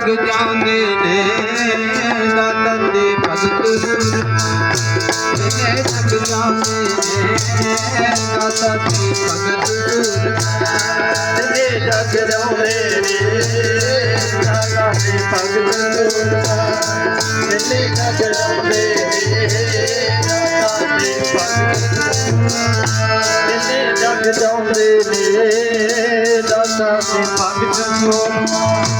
ਜਗ ਜਾਂਦੇ ਨੇ ਦਾਤਨ ਦੇ ਭਗਤ। ਜਿਹੜੇ ਜਗ ਜਾਂਦੇ ਨੇ ਦਾਤਨ ਦੇ ਭਗਤ। ਜਿਹੜੇ ਜਗ ਰੋਂਦੇ ਨੇ ਦਾਤਨ ਦੇ ਭਗਤ। ਜਿਹੜੇ ਜਗ ਰੋਂਦੇ ਨੇ ਦਾਤਨ ਦੇ ਭਗਤ। ਜਿਹੜੇ ਜਗ ਰੋਂਦੇ ਨੇ ਦਾਤਨ ਦੇ ਭਗਤ।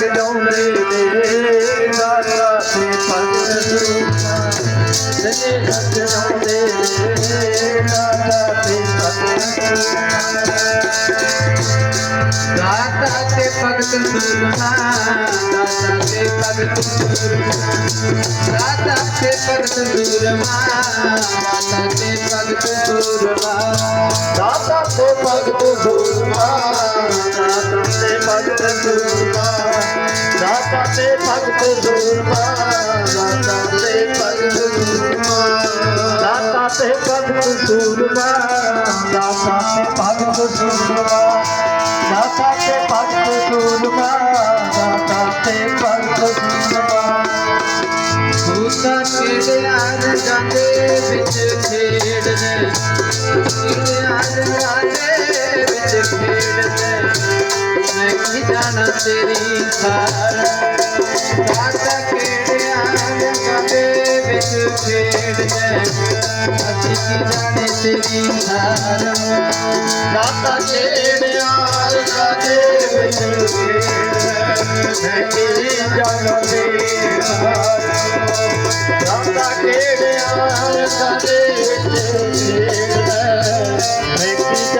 ਜਿਨੇ ਜਗ ਜਾਉਂਦੇ ਨੇ ਰਾਤਾ ਤੇ ਭਗਤ ਸੂਰਮਾ ਜਿਨੇ ਜਗ ਜਾਉਂਦੇ ਨੇ ਰਾਤਾ ਤੇ ਭਗਤ ਦਾਤਾ ਤੇ ਭਗਤ ਸੂਰਮਾ ਦਾਤਾ ਤੇ ਭਗਤ ਸੂਰਮਾ ਦਾਤਾ ਤੇ ਭਗਤ ਸੂਰਮਾ ਦਾਤਾ ਤੇ ਭਗਤ ਸੂਰਮਾ ਦਾਤਾ ਤੇ ਭਗਤ ਸੂਰਮਾ ਦਾਤਾ ਤੇ ਭਗਤ ਸੂਰਮਾ ਸਾਡੇ ਭਗਤ ਗੁਰਮਾ ਲਾਤਾ ਤੇ ਭਗਤ ਗੁਰਮਾ ਲਾਤਾ ਤੇ ਭਗਤ ਗੁਰਮਾ ਲਾਤਾ ਤੇ ਭਗਤ ਗੁਰਮਾ ਲਾਤਾ ਤੇ ਭਗਤ ਗੁਰਮਾ ਲਾਤਾ ਤੇ ਭਗਤ ਗੁਰਮਾ ਜਾਣਾ ਤੇਰੀ ਹਾਰ ਕਾਟਾ ਕਿਹੜਿਆਂ ਕਬੇ ਵਿੱਚ ਖੇਡਦੇ ਅਸੀਂ ਕੀ ਜਾਣੇ ਤੇਰੀ ਹਾਰ ਕਾਟਾ ਕਿਹੜਿਆਂ ਕਬੇ ਵਿੱਚ ਖੇਡਦੇ ਮੈਂ ਕੀ